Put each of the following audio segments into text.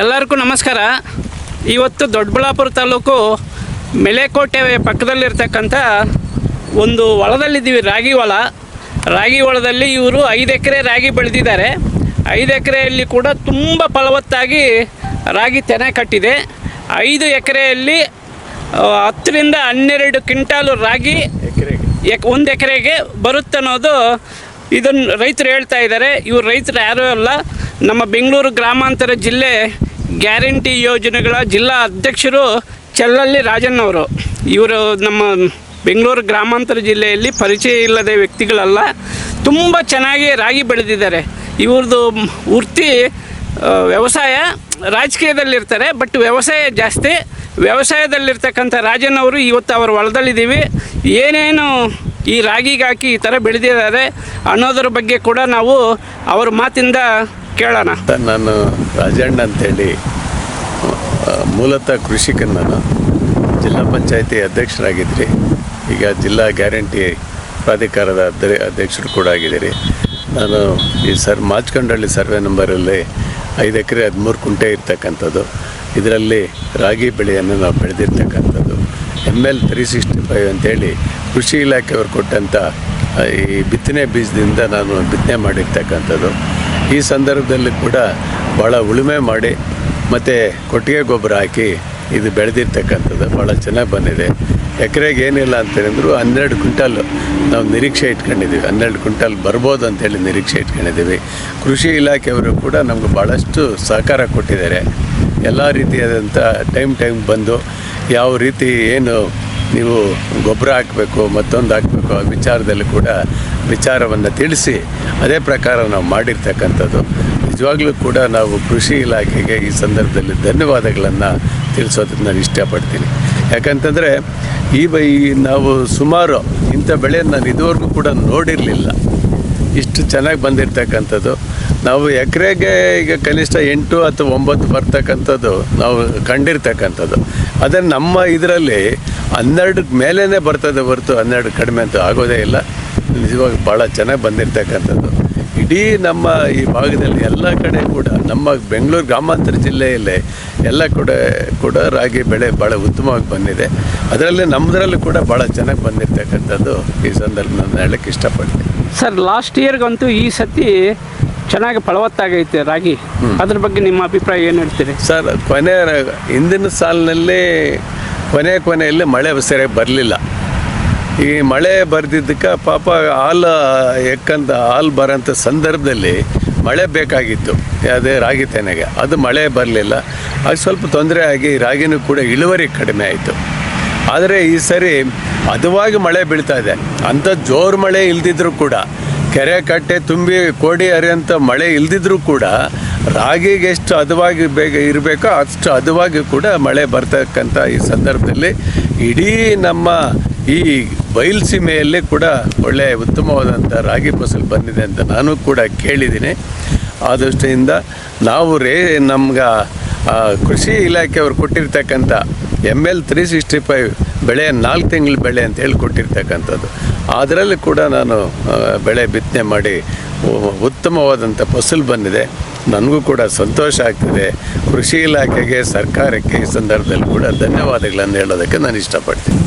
ಎಲ್ಲರಿಗೂ ನಮಸ್ಕಾರ. ಇವತ್ತು ದೊಡ್ಡಬಳ್ಳಾಪುರ ತಾಲೂಕು ಮೆಲೆಕೋಟೆ ಪಕ್ಕದಲ್ಲಿರ್ತಕ್ಕಂಥ ಒಂದು ಹೊಲದಲ್ಲಿದ್ದೀವಿ, ರಾಗಿ ಹೊಲ. ರಾಗಿ ಹೊಲದಲ್ಲಿ ಇವರು ಐದು ಎಕರೆ ರಾಗಿ ಬೆಳೆದಿದ್ದಾರೆ. ಐದು ಎಕರೆಯಲ್ಲಿ ಕೂಡ ತುಂಬ ಫಲವತ್ತಾಗಿ ರಾಗಿ ತೆನೆ ಕಟ್ಟಿದೆ. ಐದು ಎಕರೆಯಲ್ಲಿ ಹತ್ತರಿಂದ ಹನ್ನೆರಡು ಕ್ವಿಂಟಾಲು ರಾಗಿ ಎಕ್, ಒಂದು ಎಕರೆಗೆ ಬರುತ್ತೆ ಅನ್ನೋದು ಇದನ್ನು ರೈತರು ಹೇಳ್ತಾ ಇದ್ದಾರೆ. ಇವರು ರೈತರು ಯಾರೂ ಅಲ್ಲ. ನಮ್ಮ ಬೆಂಗಳೂರು ಗ್ರಾಮಾಂತರ ಜಿಲ್ಲೆ ಗ್ಯಾರಂಟಿ ಯೋಜನೆಗಳ ಜಿಲ್ಲಾ ಅಧ್ಯಕ್ಷರು ಚಲ್ಲಳ್ಳಿ ರಾಜಣ್ಣವರು. ಇವರು ನಮ್ಮ ಬೆಂಗಳೂರು ಗ್ರಾಮಾಂತರ ಜಿಲ್ಲೆಯಲ್ಲಿ ಪರಿಚಯ ಇಲ್ಲದ ವ್ಯಕ್ತಿಗಳಲ್ಲ. ತುಂಬ ಚೆನ್ನಾಗಿ ರಾಗಿ ಬೆಳೆದಿದ್ದಾರೆ. ಇವ್ರದ್ದು ವೃತ್ತಿ ವ್ಯವಸಾಯ ರಾಜಕೀಯದಲ್ಲಿರ್ತಾರೆ, ಬಟ್ ವ್ಯವಸಾಯ ಜಾಸ್ತಿ. ವ್ಯವಸಾಯದಲ್ಲಿರ್ತಕ್ಕಂಥ ರಾಜನವರು ಇವತ್ತು ಅವರು ಹೊಲದಲ್ಲಿದ್ದೀವಿ. ಏನೇನು ಈ ರಾಗಿಗಾಕಿ ಈ ಥರ ಬೆಳೆದಿದ್ದಾರೆ ಅನ್ನೋದ್ರ ಬಗ್ಗೆ ಕೂಡ ನಾವು ಅವ್ರ ಮಾತಿಂದ ಕೇಳೋಣ. ನಾನು ರಾಜಣ್ಣ ಅಂತೇಳಿ ಮೂಲತಃ ಕೃಷಿಕನ್ ನಾನು. ಜಿಲ್ಲಾ ಪಂಚಾಯತಿ ಅಧ್ಯಕ್ಷರಾಗಿದ್ದೀರಿ ಈಗ ಜಿಲ್ಲಾ ಗ್ಯಾರಂಟಿ ಪ್ರಾಧಿಕಾರದ ಅಧ್ಯ ಅಧ್ಯಕ್ಷರು ಕೂಡ ಆಗಿದ್ದೀರಿ. ನಾನು ಈ ಸರ್ ಮಾಚ್ಕೊಂಡಳ್ಳಿ ಸರ್ವೆ ನಂಬರಲ್ಲಿ ಐದು ಎಕರೆ ಹದಿಮೂರು ಕುಂಟೆ ಇರ್ತಕ್ಕಂಥದ್ದು. ಇದರಲ್ಲಿ ರಾಗಿ ಬೆಳೆಯನ್ನು ನಾವು ಬೆಳೆದಿರ್ತಕ್ಕಂಥದ್ದು. M L three sixty five ಅಂತೇಳಿ ಕೃಷಿ ಇಲಾಖೆಯವರು ಕೊಟ್ಟಂಥ ಈ ಬಿತ್ತನೆ ಬೀಜದಿಂದ ನಾನು ಬಿತ್ತನೆ ಮಾಡಿರ್ತಕ್ಕಂಥದ್ದು. ಈ ಸಂದರ್ಭದಲ್ಲಿ ಕೂಡ ಭಾಳ ಉಳುಮೆ ಮಾಡಿ, ಮತ್ತು ಕೊಟ್ಟಿಗೆ ಗೊಬ್ಬರ ಹಾಕಿ ಇದು ಬೆಳೆದಿರ್ತಕ್ಕಂಥದ್ದು ಭಾಳ ಚೆನ್ನಾಗಿ ಬಂದಿದೆ. ಎಕರೆಗೆ ಏನಿಲ್ಲ ಅಂತೇಳಿದ್ರು ಹನ್ನೆರಡು ಕ್ವಿಂಟಲ್ ನಾವು ನಿರೀಕ್ಷೆ ಇಟ್ಕೊಂಡಿದ್ದೀವಿ. ಹನ್ನೆರಡು ಕ್ವಿಂಟಲ್ ಬರ್ಬೋದು ಅಂತೇಳಿ ನಿರೀಕ್ಷೆ ಇಟ್ಕೊಂಡಿದ್ದೀವಿ. ಕೃಷಿ ಇಲಾಖೆಯವರು ಕೂಡ ನಮಗೆ ಭಾಳಷ್ಟು ಸಹಕಾರ ಕೊಟ್ಟಿದ್ದಾರೆ. ಎಲ್ಲ ರೀತಿಯಾದಂಥ ಟೈಮ್ ಟೈಮ್ ಬಂದು ಯಾವ ರೀತಿ ಏನು ನೀವು ಗೊಬ್ಬರ ಹಾಕಬೇಕು, ಮತ್ತೊಂದು ಹಾಕಬೇಕು ಆ ವಿಚಾರದಲ್ಲಿ ಕೂಡ ವಿಚಾರವನ್ನು ತಿಳಿಸಿ, ಅದೇ ಪ್ರಕಾರ ನಾವು ಮಾಡಿರ್ತಕ್ಕಂಥದ್ದು. ನಿಜವಾಗ್ಲೂ ಕೂಡ ನಾವು ಕೃಷಿ ಇಲಾಖೆಗೆ ಈ ಸಂದರ್ಭದಲ್ಲಿ ಧನ್ಯವಾದಗಳನ್ನು ತಿಳಿಸೋದಕ್ಕೆ ನಾನು ಇಷ್ಟಪಡ್ತೀನಿ. ಯಾಕಂತಂದರೆ, ಈ ಬೈ ನಾವು ಸುಮಾರು ಇಂಥ ಬೆಳೆಯನ್ನು ನಾನು ಇದುವರೆಗೂ ಕೂಡ ನೋಡಿರಲಿಲ್ಲ. ಇಷ್ಟು ಚೆನ್ನಾಗಿ ಬಂದಿರ್ತಕ್ಕಂಥದ್ದು. ನಾವು ಎಕರೆಗೆ ಈಗ ಕನಿಷ್ಠ ಎಂಟು ಅಥವಾ ಒಂಬತ್ತು ಬರ್ತಕ್ಕಂಥದ್ದು ನಾವು ಕಂಡಿರ್ತಕ್ಕಂಥದ್ದು. ಅದನ್ನು ನಮ್ಮ ಇದರಲ್ಲಿ ಹನ್ನೆರಡಕ್ಕೆ ಮೇಲೇ ಬರ್ತದೆ ಹೊರತು ಹನ್ನೆರಡು ಕಡಿಮೆ ಅಂತ ಆಗೋದೇ ಇಲ್ಲ. ನಿಜವಾಗಿ ಭಾಳ ಚೆನ್ನಾಗಿ ಬಂದಿರ್ತಕ್ಕಂಥದ್ದು. ಇಡೀ ನಮ್ಮ ಈ ಭಾಗದಲ್ಲಿ ಎಲ್ಲ ಕಡೆ ಕೂಡ ನಮ್ಮ ಬೆಂಗಳೂರು ಗ್ರಾಮಾಂತರ ಜಿಲ್ಲೆಯಲ್ಲೇ ಎಲ್ಲ ಕೂಡ ಕೂಡ ರಾಗಿ ಬೆಳೆ ಭಾಳ ಉತ್ತಮವಾಗಿ ಬಂದಿದೆ. ಅದರಲ್ಲಿ ನಮ್ಮದರಲ್ಲೂ ಕೂಡ ಭಾಳ ಚೆನ್ನಾಗಿ ಬಂದಿರ್ತಕ್ಕಂಥದ್ದು ಈ ಸಂದರ್ಭ ನಾನು ಹೇಳಕ್ಕೆ ಇಷ್ಟಪಡ್ತೀನಿ. ಸರ್ ಲಾಸ್ಟ್ ಇಯರ್ಗಂತೂ ಈ ಸತಿ ಚೆನ್ನಾಗಿ ಫಲವತ್ತಾಗೈತೆ ರಾಗಿ. ಅದ್ರ ಬಗ್ಗೆ ನಿಮ್ಮ ಅಭಿಪ್ರಾಯ ಏನು ಹೇಳ್ತೀರಿ? ಸರ್ ಕೊನೆ ಹಿಂದಿನ ಸಾಲಿನಲ್ಲಿ ಕೊನೆ ಕೊನೆಯಲ್ಲಿ ಮಳೆ ಸರಿಯಾಗಿ ಬರಲಿಲ್ಲ. ಈ ಮಳೆ ಬರೆದಿದ್ದಕ್ಕೆ ಪಾಪ ಹಾಲು ಎಕ್ಕಂತ ಹಾಲು ಬರೋಂಥ ಸಂದರ್ಭದಲ್ಲಿ ಮಳೆ ಬೇಕಾಗಿತ್ತು. ಯಾವುದೇ ರಾಗಿ ತೆನೆಗೆ. ಅದು ಮಳೆ ಬರಲಿಲ್ಲ. ಅದು ಸ್ವಲ್ಪ ತೊಂದರೆ ಆಗಿ ರಾಗಿನೂ ಕೂಡ ಇಳುವರಿ ಕಡಿಮೆ ಆಯಿತು. ಆದರೆ ಈ ಸರಿ ಹದವಾಗಿ ಮಳೆ ಬೀಳ್ತಾ ಇದೆ. ಅಂಥ ಜೋರು ಮಳೆ ಇಲ್ದಿದ್ರೂ ಕೂಡ, ಕೆರೆ ಕಟ್ಟೆ ತುಂಬಿ ಕೋಡಿ ಹರಿಯಂಥ ಮಳೆ ಇಲ್ದಿದ್ರೂ ಕೂಡ, ರಾಗಿಗೆ ಎಷ್ಟು ಹದವಾಗಿ ಬೇಗ ಇರಬೇಕೋ ಅಷ್ಟು ಹದವಾಗಿ ಕೂಡ ಮಳೆ ಬರ್ತಕ್ಕಂಥ ಈ ಸಂದರ್ಭದಲ್ಲಿ ಇಡೀ ನಮ್ಮ ಈ ಬಯಲುಸೀಮೆಯಲ್ಲೇ ಕೂಡ ಒಳ್ಳೆಯ ಉತ್ತಮವಾದಂಥ ರಾಗಿ ಫಸಲು ಬಂದಿದೆ ಅಂತ ನಾನು ಕೂಡ ಕೇಳಿದ್ದೀನಿ. ಆ ದೃಷ್ಟಿಯಿಂದ ನಾವು ರೇ, ನಮ್ಗೆ ಕೃಷಿ ಇಲಾಖೆಯವರು ಕೊಟ್ಟಿರ್ತಕ್ಕಂಥ M L three sixty five ಬೆಳೆ ನಾಲ್ಕು ತಿಂಗಳ ಬೆಳೆ ಅಂತ ಹೇಳಿ ಕೊಟ್ಟಿರ್ತಕ್ಕಂಥದ್ದು. ಅದರಲ್ಲಿ ಕೂಡ ನಾನು ಬೆಳೆ ಬಿತ್ತನೆ ಮಾಡಿ ಉತ್ತಮವಾದಂಥ ಫಸಲು ಬಂದಿದೆ. ನನಗೂ ಕೂಡ ಸಂತೋಷ ಆಗ್ತಿದೆ. ಕೃಷಿ ಇಲಾಖೆಗೆ, ಸರ್ಕಾರಕ್ಕೆ ಈ ಸಂದರ್ಭದಲ್ಲಿ ಕೂಡ ಧನ್ಯವಾದಗಳನ್ನು ಹೇಳೋದಕ್ಕೆ ನಾನು ಇಷ್ಟಪಡ್ತೀನಿ.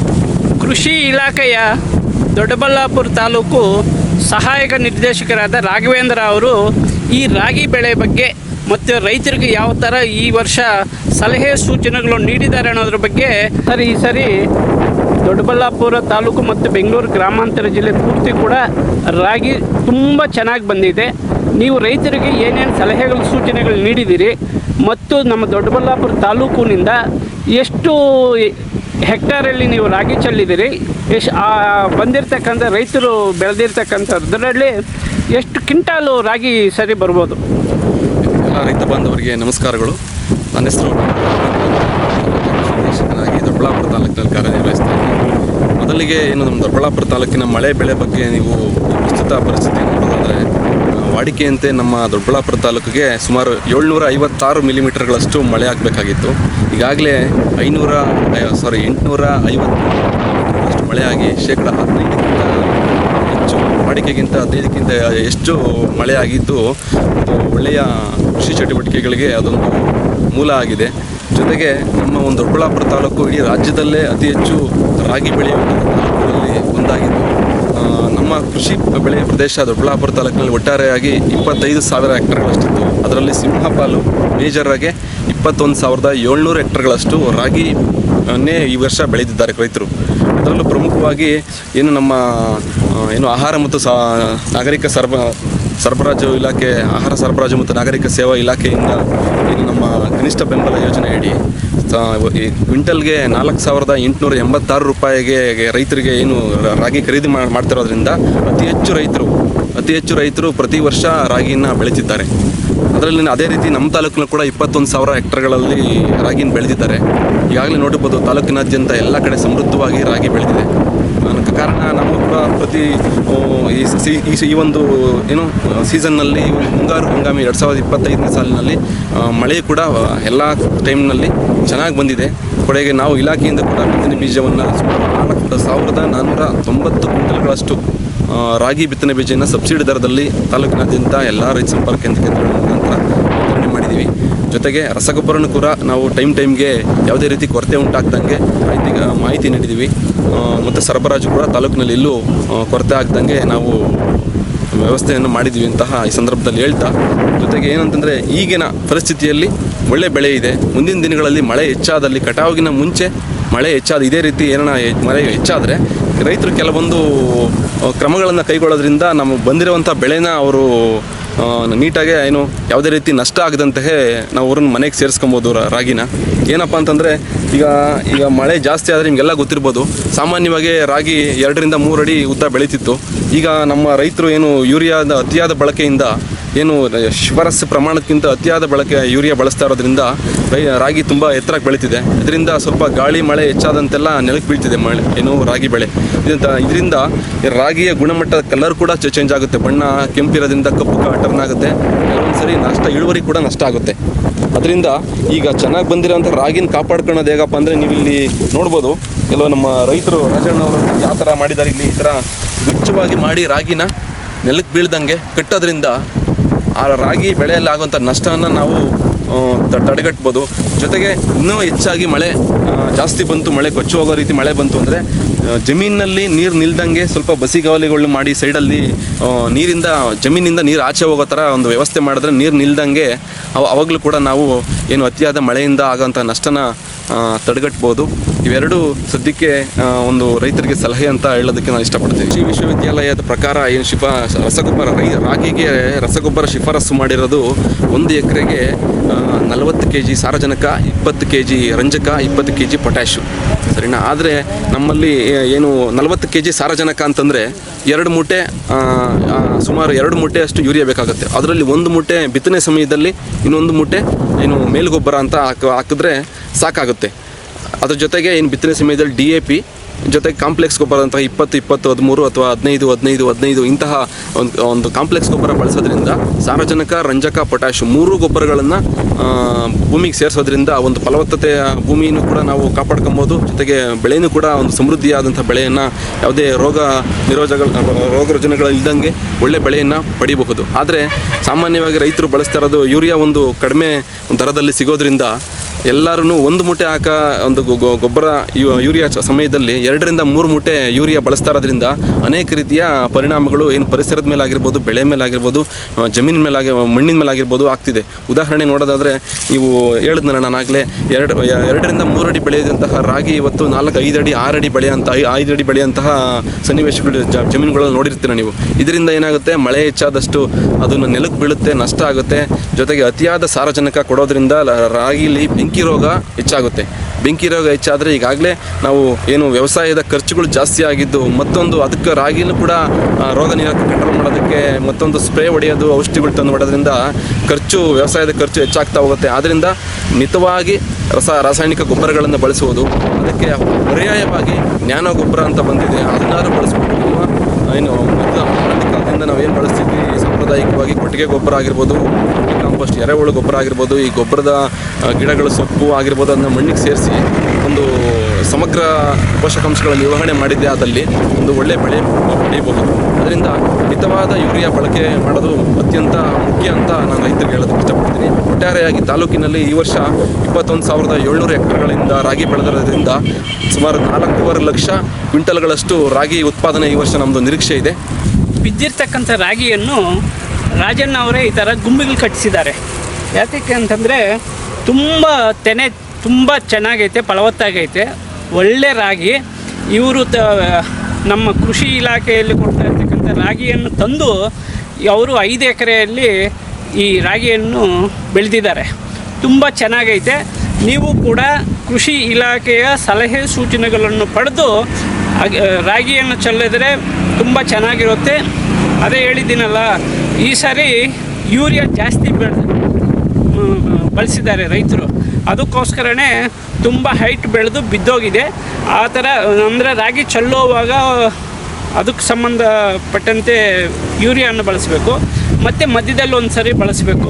ಕೃಷಿ ಇಲಾಖೆಯ ದೊಡ್ಡಬಳ್ಳಾಪುರ ತಾಲೂಕು ಸಹಾಯಕ ನಿರ್ದೇಶಕರಾದ ರಾಘವೇಂದ್ರ ಅವರು ಈ ರಾಗಿ ಬೆಳೆ ಬಗ್ಗೆ ಮತ್ತು ರೈತರಿಗೆ ಯಾವ ಥರ ಈ ವರ್ಷ ಸಲಹೆ ಸೂಚನೆಗಳು ನೀಡಿದ್ದಾರೆ ಅನ್ನೋದ್ರ ಬಗ್ಗೆ ಸರ್, ಈ ಸರಿ ದೊಡ್ಡಬಳ್ಳಾಪುರ ತಾಲೂಕು ಮತ್ತು ಬೆಂಗಳೂರು ಗ್ರಾಮಾಂತರ ಜಿಲ್ಲೆ ಪೂರ್ತಿ ಕೂಡ ರಾಗಿ ತುಂಬ ಚೆನ್ನಾಗಿ ಬಂದಿದೆ. ನೀವು ರೈತರಿಗೆ ಏನೇನು ಸಲಹೆಗಳು, ಸೂಚನೆಗಳು ನೀಡಿದ್ದೀರಿ ಮತ್ತು ನಮ್ಮ ದೊಡ್ಡಬಳ್ಳಾಪುರ ತಾಲೂಕಿನಿಂದ ಎಷ್ಟು ಹೆಕ್ಟಾರಲ್ಲಿ ನೀವು ರಾಗಿ ಚೆಲ್ಲಿದ್ದೀರಿ ಎಷ್ಟು ಬಂದಿರತಕ್ಕಂಥ ರೈತರು ಬೆಳೆದಿರ್ತಕ್ಕಂಥದ್ರಲ್ಲಿ ಎಷ್ಟು ಕ್ವಿಂಟಾಲು ರಾಗಿ ಸರಿ ಬರ್ಬೋದು? ಎಲ್ಲ ರೈತ ಬಾಂಧವರಿಗೆ ನಮಸ್ಕಾರಗಳು. ನನ್ನ ಹೆಸರು ದೊಡ್ಡಬಳ್ಳಾಪುರ ತಾಲೂಕಿನಲ್ಲಿ ಕಾರ್ಯನಿರ್ವಹಿಸ್ತಾ ಮೊದಲಿಗೆ ಏನು ನಮ್ಮ ದೊಡ್ಡಬಳ್ಳಾಪುರ ತಾಲೂಕಿನ ಮಳೆ ಬೆಳೆ ಬಗ್ಗೆ ನೀವು ಪ್ರಸ್ತುತ ಪರಿಸ್ಥಿತಿ ನೋಡೋದಾದರೆ ವಾಡಿಕೆಯಂತೆ ನಮ್ಮ ದೊಡ್ಡಬಳ್ಳಾಪುರ ತಾಲೂಕಿಗೆ ಸುಮಾರು ಏಳ್ನೂರ ಐವತ್ತಾರು ಮಿಲಿಮೀಟರ್ಗಳಷ್ಟು ಮಳೆ ಆಗಬೇಕಾಗಿತ್ತು. ಈಗಾಗಲೇ ಐನೂರ ಸಾರಿ ಎಂಟುನೂರ ಐವತ್ತು ಮಿಲಿಮೀಟರ್ಗಳಷ್ಟು ಮಳೆಯಾಗಿ ಶೇಕಡ ಹದಿನೈದಕ್ಕಿಂತ ಹೆಚ್ಚು ವಾಡಿಕೆಗಿಂತ ಹದಿನೈದಕ್ಕಿಂತ ಹೆಚ್ಚು ಮಳೆ ಆಗಿದ್ದು, ಅದು ಒಳ್ಳೆಯ ಕೃಷಿ ಚಟುವಟಿಕೆಗಳಿಗೆ ಅದೊಂದು ಮೂಲ ಆಗಿದೆ. ಜೊತೆಗೆ ನಮ್ಮ ಒಂದು ದೊಡ್ಡಬಳ್ಳಾಪುರ ತಾಲೂಕು ಇಡೀ ರಾಜ್ಯದಲ್ಲೇ ಅತಿ ಹೆಚ್ಚು ರಾಗಿ ಬೆಳೆಯುವ ತಾಲೂಕುಗಳಲ್ಲಿ ನಮ್ಮ ಕೃಷಿ ಬೆಳೆ ಪ್ರದೇಶ ದೊಡ್ಡಬಳ್ಳಾಪುರ ತಾಲೂಕಿನಲ್ಲಿ ಒಟ್ಟಾರೆಯಾಗಿ ಇಪ್ಪತ್ತೈದು ಸಾವಿರ ಹೆಕ್ಟರ್ಗಳಷ್ಟಿತ್ತು ಅದರಲ್ಲಿ ಸಿಂಹಪಾಲು ಮೇಜರಾಗೆ ಇಪ್ಪತ್ತೊಂದು ಸಾವಿರದ ಏಳ್ನೂರು ಹೆಕ್ಟರ್ಗಳಷ್ಟು ರಾಗಿ, ಅನ್ನೇ ಈ ವರ್ಷ ಬೆಳೆದಿದ್ದಾರೆ ರೈತರು. ಅದರಲ್ಲೂ ಪ್ರಮುಖವಾಗಿ ಏನು ನಮ್ಮ ಏನು ಆಹಾರ ಮತ್ತು ಸಾ, ನಾಗರಿಕ ಸರಬ ಸರಬರಾಜು ಇಲಾಖೆ, ಆಹಾರ ಸರಬರಾಜು ಮತ್ತು ನಾಗರಿಕ ಸೇವಾ ಇಲಾಖೆಯಿಂದ ಏನು ನಮ್ಮ ಕನಿಷ್ಠ ಬೆಂಬಲ ಯೋಜನೆ ಅಡಿ ಈ ಕ್ವಿಂಟಲ್ಗೆ ನಾಲ್ಕು ಸಾವಿರದ ಎಂಟುನೂರ ಎಂಬತ್ತಾರು ರೂಪಾಯಿಗೆ ರೈತರಿಗೆ ಏನು ರಾಗಿ ಖರೀದಿ ಮಾಡಿ ಮಾಡ್ತಿರೋದ್ರಿಂದ ಅತಿ ಹೆಚ್ಚು ರೈತರು, ಅತಿ ಹೆಚ್ಚು ರೈತರು ಪ್ರತಿ ವರ್ಷ ರಾಗಿಯನ್ನು ಬೆಳೀತಿದ್ದಾರೆ. ಅದರಲ್ಲಿ ಅದೇ ರೀತಿ ನಮ್ಮ ತಾಲೂಕಿನ ಕೂಡ ಇಪ್ಪತ್ತೊಂದು ಸಾವಿರ ಹೆಕ್ಟರ್ಗಳಲ್ಲಿ ರಾಗಿನ ಬೆಳೆದಿದ್ದಾರೆ. ಈಗಾಗಲೇ ನೋಡಿರ್ಬೋದು ತಾಲೂಕಿನಾದ್ಯಂತ ಎಲ್ಲ ಕಡೆ ಸಮೃದ್ಧವಾಗಿ ರಾಗಿ ಬೆಳೆದಿದೆ. ಕಾರಣ ನಮ್ಮ ಕೂಡ ಪ್ರತಿ ಈ ಈ ಒಂದು, ಏನು, ಸೀಸನ್ನಲ್ಲಿ ಮುಂಗಾರು ಹಂಗಾಮಿ ಎರಡು ಸಾವಿರದ ಇಪ್ಪತ್ತೈದನೇ ಸಾಲಿನಲ್ಲಿ ಮಳೆ ಕೂಡ ಎಲ್ಲ ಟೈಮ್ನಲ್ಲಿ ಚೆನ್ನಾಗಿ ಬಂದಿದೆ. ಕೊಡೆಗೆ ನಾವು ಇಲಾಖೆಯಿಂದ ಕೂಡ ಬಿತ್ತನೆ ಬೀಜವನ್ನು ನಾಲ್ಕು ಸಾವಿರದ ನಾನ್ನೂರ ತೊಂಬತ್ತು ಕ್ವಿಂಟಲ್ಗಳಷ್ಟು ರಾಗಿ ಬಿತ್ತನೆ ಬೀಜನ ಸಬ್ಸಿಡಿ ದರದಲ್ಲಿ ತಾಲೂಕಿನಾದ್ಯಂತ ಎಲ್ಲ ರೈತ ಸಂಪರ್ಕ ಕೇಂದ್ರ ಕೇಂದ್ರಗಳ ಮುಖಾಂತರ ವಿತರಣೆ ಮಾಡಿದ್ದೀವಿ. ಜೊತೆಗೆ ರಸಗೊಬ್ಬರನೂ ಕೂಡ ನಾವು ಟೈಮ್ ಟೈಮ್ಗೆ ಯಾವುದೇ ರೀತಿ ಕೊರತೆ ಉಂಟಾಗ್ದಂಗೆ ಮಾಹಿತಿ ಮಾಹಿತಿ ನೀಡಿದ್ದೀವಿ. ಮತ್ತು ಸರಬರಾಜು ಕೂಡ ತಾಲೂಕಿನಲ್ಲಿ ಇಲ್ಲೂ ಕೊರತೆ ಆಗ್ದಂಗೆ ನಾವು ವ್ಯವಸ್ಥೆಯನ್ನು ಮಾಡಿದ್ವಿ ಅಂತಹ ಈ ಸಂದರ್ಭದಲ್ಲಿ ಹೇಳ್ತಾ, ಜೊತೆಗೆ ಏನಂತಂದರೆ ಈಗಿನ ಪರಿಸ್ಥಿತಿಯಲ್ಲಿ ಒಳ್ಳೆ ಬೆಳೆ ಇದೆ. ಮುಂದಿನ ದಿನಗಳಲ್ಲಿ ಮಳೆ ಹೆಚ್ಚಾದಲ್ಲಿ ಕಟಾವಿಗಿನ ಮುಂಚೆ ಮಳೆ ಹೆಚ್ಚಾದ ಇದೇ ರೀತಿ ಏನಾರ ಮಳೆ ಹೆಚ್ಚಾದರೆ ರೈತರು ಕೆಲವೊಂದು ಕ್ರಮಗಳನ್ನು ಕೈಗೊಳ್ಳೋದ್ರಿಂದ ನಮಗೆ ಬಂದಿರುವಂಥ ಬೆಳೆನ ಅವರು ನೀಟಾಗಿ ಏನು ಯಾವುದೇ ರೀತಿ ನಷ್ಟ ಆಗದಂತೆ ನಾವು ಅವ್ರನ್ನ ಮನೆಗೆ ಸೇರಿಸ್ಕೊಬೋದು ರಾಗಿನ. ಏನಪ್ಪ ಅಂತಂದರೆ, ಈಗ ಈಗ ಮಳೆ ಜಾಸ್ತಿ ಆದರೆ ನಿಮಗೆಲ್ಲ ಗೊತ್ತಿರ್ಬೋದು, ಸಾಮಾನ್ಯವಾಗಿ ರಾಗಿ ಎರಡರಿಂದ ಮೂರು ಅಡಿ ಉದ್ದ ಬೆಳೀತಿತ್ತು. ಈಗ ನಮ್ಮ ರೈತರು ಏನು ಯೂರಿಯಾದ ಅತಿಯಾದ ಬಳಕೆಯಿಂದ ಏನು ಶಿಫಾರಸ್ಸು ಪ್ರಮಾಣಕ್ಕಿಂತ ಅತಿಯಾದ ಬಳಕೆ ಯೂರಿಯಾ ಬಳಸ್ತಾ ಇರೋದ್ರಿಂದ ರಾಗಿ ತುಂಬ ಎತ್ತರಕ್ಕೆ ಬೆಳೀತಿದೆ. ಇದರಿಂದ ಸ್ವಲ್ಪ ಗಾಳಿ, ಮಳೆ ಹೆಚ್ಚಾದಂತೆಲ್ಲ ನೆಲಕ್ಕೆ ಬೀಳ್ತಿದೆ ಮಳೆ, ಏನು, ರಾಗಿ ಬೆಳೆ. ಇದರಿಂದ ಇದರಿಂದ ರಾಗಿಯ ಗುಣಮಟ್ಟದ ಕಲರ್ ಕೂಡ ಚೇಂಜ್ ಆಗುತ್ತೆ. ಬಣ್ಣ, ಕೆಂಪಿರೋದ್ರಿಂದ ಕಪ್ಪು ಟರ್ನ್ ಆಗುತ್ತೆ. ಸರಿ ನಷ್ಟ, ಇಳುವರಿ ಕೂಡ ನಷ್ಟ ಆಗುತ್ತೆ. ಅದರಿಂದ ಈಗ ಚೆನ್ನಾಗಿ ಬಂದಿರೋಂಥ ರಾಗಿನ ಕಾಪಾಡ್ಕೊಳ್ಳೋದು ಹೇಗಪ್ಪ ಅಂದರೆ ನೀವು ಇಲ್ಲಿ ನೋಡ್ಬೋದು. ಕೆಲವು ನಮ್ಮ ರೈತರು ರಾಜಣ್ಣವರು ಯಾವ ಥರ ಮಾಡಿದ್ದಾರೆ, ಇಲ್ಲಿ ಈ ಥರ ಗುಚ್ಚವಾಗಿ ಮಾಡಿ ರಾಗಿನ ನೆಲಕ್ಕೆ ಬೀಳ್ದಂಗೆ ಕಟ್ಟೋದ್ರಿಂದ ಆ ರಾಗಿ ಬೆಳೆಯಲ್ಲಿ ಆಗುವಂಥ ನಷ್ಟವನ್ನು ನಾವು ತಡೆಗಟ್ಬೋದು. ಜೊತೆಗೆ ಇನ್ನೂ ಹೆಚ್ಚಾಗಿ ಮಳೆ ಜಾಸ್ತಿ ಬಂತು, ಮಳೆ ಕೊಚ್ಚು ಹೋಗೋ ರೀತಿ ಮಳೆ ಬಂತು ಅಂದರೆ ಜಮೀನಿನಲ್ಲಿ ನೀರು ನಿಲ್ದಂಗೆ ಸ್ವಲ್ಪ ಬಸಿಗಾವಲಿಗಳು ಮಾಡಿ ಸೈಡಲ್ಲಿ ನೀರಿಂದ, ಜಮೀನಿಂದ ನೀರು ಆಚೆ ಹೋಗೋ ಥರ ಒಂದು ವ್ಯವಸ್ಥೆ ಮಾಡಿದ್ರೆ ನೀರು ನಿಲ್ದಂಗೆ ಅವ, ಅವಾಗಲೂ ಕೂಡ ನಾವು ಏನು ಅತಿಯಾದ ಮಳೆಯಿಂದ ಆಗೋಂಥ ನಷ್ಟನ ತಡೆಗಟ್ಬೋದು. ಇವೆರಡು ಸದ್ಯಕ್ಕೆ ಒಂದು ರೈತರಿಗೆ ಸಲಹೆ ಅಂತ ಹೇಳೋದಕ್ಕೆ ನಾನು ಇಷ್ಟಪಡ್ತೀನಿ ಕೃಷಿ ವಿಶ್ವವಿದ್ಯಾಲಯದ ಪ್ರಕಾರ ಏನು ಶಿಫಾ, ರಸಗೊಬ್ಬರ, ರೈ ರಾಗಿಗೆ ರಸಗೊಬ್ಬರ ಶಿಫಾರಸು ಮಾಡಿರೋದು ಒಂದು ಎಕರೆಗೆ ನಲವತ್ತು ಕೆ ಜಿ ಸಾರಜನಕ, ಇಪ್ಪತ್ತು ಕೆ ಜಿ ರಂಜಕ, ಇಪ್ಪತ್ತು ಕೆ ಜಿ ಪೊಟ್ಯಾಶು ಸರಿನಾ? ಆದರೆ ನಮ್ಮಲ್ಲಿ ಏನು ನಲವತ್ತು ಕೆ ಜಿ ಸಾರಜನಕ ಅಂತಂದರೆ ಎರಡು ಮೂಟೆ ಸುಮಾರು ಎರಡು ಮೂಟೆ ಅಷ್ಟು ಯೂರಿಯಾ ಬೇಕಾಗುತ್ತೆ. ಅದರಲ್ಲಿ ಒಂದು ಮೂಟೆ ಬಿತ್ತನೆ ಸಮಯದಲ್ಲಿ, ಇನ್ನೊಂದು ಮೂಟೆ ಏನು ಮೇಲುಗೊಬ್ಬರ ಅಂತ ಹಾಕ, ಹಾಕಿದ್ರೆ ಸಾಕಾಗುತ್ತೆ. ಅದ್ರ ಜೊತೆಗೆ ಏನು ಬಿತ್ತನೆ ಸಮಯದಲ್ಲಿ ಡಿ ಎ ಪಿ ಜೊತೆಗೆ ಕಾಂಪ್ಲೆಕ್ಸ್ ಗೊಬ್ಬರ ಅಂತ ಇಪ್ಪತ್ತು ಇಪ್ಪತ್ತು, ಹದಿಮೂರು ಅಥವಾ ಹದಿನೈದು ಹದಿನೈದು ಹದಿನೈದು ಇಂತಹ ಒಂದು ಕಾಂಪ್ಲೆಕ್ಸ್ ಗೊಬ್ಬರ ಬಳಸೋದ್ರಿಂದ ಸಾರಜನಕ, ರಂಜಕ ಪೊಟ್ಯಾಶ್ ಮೂರು ಗೊಬ್ಬರಗಳನ್ನು ಭೂಮಿಗೆ ಸೇರಿಸೋದ್ರಿಂದ ಒಂದು ಫಲವತ್ತತೆಯ ಭೂಮಿಯನ್ನು ಕೂಡ ನಾವು ಕಾಪಾಡ್ಕೊಬೋದು. ಜೊತೆಗೆ ಬೆಳೆಯನ್ನು ಕೂಡ ಒಂದು ಸಮೃದ್ಧಿಯಾದಂಥ ಬೆಳೆಯನ್ನು ಯಾವುದೇ ರೋಗ ನಿರೋಧಕ ರೋಗ ರುಜಿನಗಳು ಇಲ್ದಂಗೆ ಒಳ್ಳೆ ಬೆಳೆಯನ್ನು ಪಡಿಬಹುದು. ಆದರೆ ಸಾಮಾನ್ಯವಾಗಿ ರೈತರು ಬಳಸ್ತಾ ಇರೋದು ಯೂರಿಯಾ ಒಂದು ಕಡಿಮೆ ದರದಲ್ಲಿ ಸಿಗೋದ್ರಿಂದ ಎಲ್ಲರೂ ಒಂದು ಮೂಟೆ ಹಾಕ ಒಂದು ಗೊಬ್ಬರ ಯೂರಿಯಾ ಸಮಯದಲ್ಲಿ ಎರಡರಿಂದ ಮೂರು ಮೂಟೆ ಯೂರಿಯಾ ಬಳಸ್ತಾ ಇರೋದ್ರಿಂದ ಅನೇಕ ರೀತಿಯ ಪರಿಣಾಮಗಳು ಏನು ಪರಿಸರದ ಮೇಲೆ ಆಗಿರ್ಬೋದು, ಬೆಳೆ ಮೇಲೆ ಆಗಿರ್ಬೋದು ಜಮೀನಿನ ಮೇಲೆ ಆಗಿ ಮಣ್ಣಿನ ಮೇಲೆ ಆಗಿರ್ಬೋದು ಆಗ್ತಿದೆ. ಉದಾಹರಣೆ ನೋಡೋದಾದರೆ ನೀವು ಹೇಳಿದ್ನಲ್ಲ ನಾನಾಗಲೇ ಎರಡು ಎರಡರಿಂದ ಮೂರು ಅಡಿ ಬೆಳೆಯದಂತಹ ರಾಗಿ ಇವತ್ತು ನಾಲ್ಕು, ಐದು ಅಡಿ, ಆರು ಅಡಿ ಬೆಳೆಯಂತ, ಐ- ಐದು ಅಡಿ ಬೆಳೆಯಂತಹ ಸನ್ನಿವೇಶಗಳು ಜ- ಜಮೀನುಗಳಲ್ಲಿ ನೋಡಿರ್ತೀರ ನೀವು. ಇದರಿಂದ ಏನಾಗುತ್ತೆ, ಮಳೆ ಹೆಚ್ಚಾದಷ್ಟು ಅದನ್ನು ನೆಲಕ್ಕೆ ಬೀಳುತ್ತೆ, ನಷ್ಟ ಆಗುತ್ತೆ. ಜೊತೆಗೆ ಅತಿಯಾದ ಸಾರಜನಕ ಕೊಡೋದ್ರಿಂದ ರಾಗಿಲಿ, ಬೆಂಕಿ ರೋಗ ಹೆಚ್ಚಾಗುತ್ತೆ. ಬೆಂಕಿ ರೋಗ ಹೆಚ್ಚಾದರೆ ಈಗಾಗಲೇ ನಾವು ಏನು ವ್ಯವಸಾಯದ ಖರ್ಚುಗಳು ಜಾಸ್ತಿ ಆಗಿದ್ದು, ಮತ್ತೊಂದು ಅದಕ್ಕೆ ರಾಗಿನೂ ಕೂಡ ರೋಗ ನಿರೋಧಕ ಕಂಟ್ರೋಲ್ ಮಾಡೋದಕ್ಕೆ ಮತ್ತೊಂದು ಸ್ಪ್ರೇ ಹೊಡೆಯೋದು, ಔಷಧಿಗಳು ತಂದು ಹೊಡೋದ್ರಿಂದ ಖರ್ಚು, ವ್ಯವಸಾಯದ ಖರ್ಚು ಹೆಚ್ಚಾಗ್ತಾ ಹೋಗುತ್ತೆ. ಆದ್ದರಿಂದ ಮಿತವಾಗಿ ರಸ, ರಾಸಾಯನಿಕ ಗೊಬ್ಬರಗಳನ್ನು ಬಳಸುವುದು, ಅದಕ್ಕೆ ಪರ್ಯಾಯವಾಗಿ ಜ್ಞಾನ ಗೊಬ್ಬರ ಅಂತ ಬಂದಿದೆ. ಅದನ್ನಾದರೂ ಅಥವಾ ಏನು, ಮೊದಲ ಕಾಲದಿಂದ ನಾವೇನು ಬಳಸ್ತಿದ್ವಿ, ಸಾಂಪ್ರದಾಯಿಕವಾಗಿ ಕೊಟ್ಟಿಗೆ ಗೊಬ್ಬರ ಆಗಿರ್ಬೋದು ಕಾಂಪೋಸ್ಟ್ ಎರೆಹುಳು ಗೊಬ್ಬರ ಆಗಿರ್ಬೋದು, ಈ ಗೊಬ್ಬರದ ಗಿಡಗಳು ಸೊಪ್ಪು ಆಗಿರ್ಬೋದು, ಅದನ್ನ ಮಣ್ಣಿಗೆ ಸೇರಿಸಿ ಒಂದು ಸಮಗ್ರ ಪೋಷಕಾಂಶಗಳ ನಿರ್ವಹಣೆ ಮಾಡಿದ್ದೆ ಅದರಲ್ಲಿ ಒಂದು ಒಳ್ಳೆಯ ಬೆಳೆ ಪಡೆಯಬಹುದು ಅದರಿಂದ ಹಿತವಾದ ಯೂರಿಯಾ ಬಳಕೆ ಮಾಡೋದು ಅತ್ಯಂತ ಮುಖ್ಯ ಅಂತ ನಾನು ರೈತರಿಗೆ ಹೇಳೋದಕ್ಕೆ ಇಷ್ಟಪಡ್ತೀನಿ. ಒಟ್ಟಾರೆಯಾಗಿ ತಾಲೂಕಿನಲ್ಲಿ ಈ ವರ್ಷ ಇಪ್ಪತ್ತೊಂದು ಸಾವಿರದ ಏಳ್ನೂರು ಎಕರೆಗಳಿಂದ ರಾಗಿ ಬೆಳೆದಿರೋದ್ರಿಂದ ಸುಮಾರು ನಾಲ್ಕೂವರೆ ಲಕ್ಷ ಕ್ವಿಂಟಲ್ಗಳಷ್ಟು ರಾಗಿ ಉತ್ಪಾದನೆ ಈ ವರ್ಷ ನಮ್ಮದು ನಿರೀಕ್ಷೆ ಇದೆ. ಬಿದ್ದಿರ್ತಕ್ಕಂಥ ರಾಗಿಯನ್ನು ರಾಜಣ್ಣ ಅವರೇ ಈ ಥರ ಗುಂಬಿಗಳು ಕಟ್ಟಿಸಿದ್ದಾರೆ. ಯಾಕೆ ಅಂತಂದರೆ ತುಂಬ ತೆನೆ ತುಂಬ ಚೆನ್ನಾಗೈತೆ, ಫಲವತ್ತಾಗೈತೆ. ಒಳ್ಳೆ ರಾಗಿ. ಇವರು ತ, ನಮ್ಮ ಕೃಷಿ ಇಲಾಖೆಯಲ್ಲಿ ಕೊಡ್ತಾ ಇರ್ತಕ್ಕಂಥ ರಾಗಿಯನ್ನು ತಂದು ಅವರು ಐದು ಎಕರೆಯಲ್ಲಿ ಈ ರಾಗಿಯನ್ನು ಬೆಳೆದಿದ್ದಾರೆ. ತುಂಬ ಚೆನ್ನಾಗೈತೆ. ನೀವು ಕೂಡ ಕೃಷಿ ಇಲಾಖೆಯ ಸಲಹೆ ಸೂಚನೆಗಳನ್ನು ಪಡೆದು ರಾಗಿಯನ್ನು ಚೆಲ್ಲಿದರೆ ತುಂಬ ಚೆನ್ನಾಗಿರುತ್ತೆ. ಅದೇ ಹೇಳಿದ್ದೀನಲ್ಲ ಈ ಸಾರಿ ಯೂರಿಯಾ ಜಾಸ್ತಿ ಬೆಳೆ ಬಳಸಿದ್ದಾರೆ ರೈತರು. ಅದಕ್ಕೋಸ್ಕರನೇ ತುಂಬ ಹೈಟ್ ಬೆಳೆದು ಬಿದ್ದೋಗಿದೆ. ಆ ಥರ, ಅಂದರೆ ರಾಗಿ ಚಲ್ಲೋವಾಗ ಅದಕ್ಕೆ ಸಂಬಂಧಪಟ್ಟಂತೆ ಯೂರಿಯಾವನ್ನು ಬಳಸಬೇಕು. ಮತ್ತು ಮಧ್ಯದಲ್ಲಿ ಒಂದು ಸರಿ ಬಳಸಬೇಕು.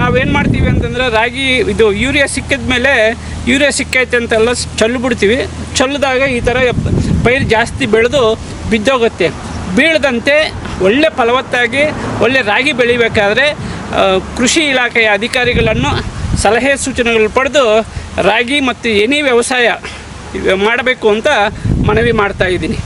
ನಾವೇನು ಮಾಡ್ತೀವಿ ಅಂತಂದರೆ ರಾಗಿ ಇದು ಯೂರಿಯಾ ಸಿಕ್ಕಿದ ಮೇಲೆ ಯೂರಿಯಾ ಸಿಕ್ಕೈತೆ ಅಂತೆಲ್ಲ ಚೆಲ್ಲು ಬಿಡ್ತೀವಿ. ಚೆಲ್ಲಿದಾಗ ಈ ಥರ ಪೈರು ಜಾಸ್ತಿ ಬೆಳೆದು ಬಿದ್ದೋಗುತ್ತೆ. ಬೀಳದಂತೆ ಒಳ್ಳೆ ಫಲವತ್ತಾಗಿ, ಒಳ್ಳೆ ರಾಗಿ ಬೆಳಿಬೇಕಾದ್ರೆ ಕೃಷಿ ಇಲಾಖೆಯ ಅಧಿಕಾರಿಗಳನ್ನು ಸಲಹೆ ಸೂಚನೆಗಳು ಪಡೆದು ರಾಗಿ ಮತ್ತು ಎನಿ ವ್ಯವಸಾಯ ಮಾಡಬೇಕು ಅಂತ ಮನವಿ ಮಾಡ್ತಾ ಇದ್ದೀನಿ.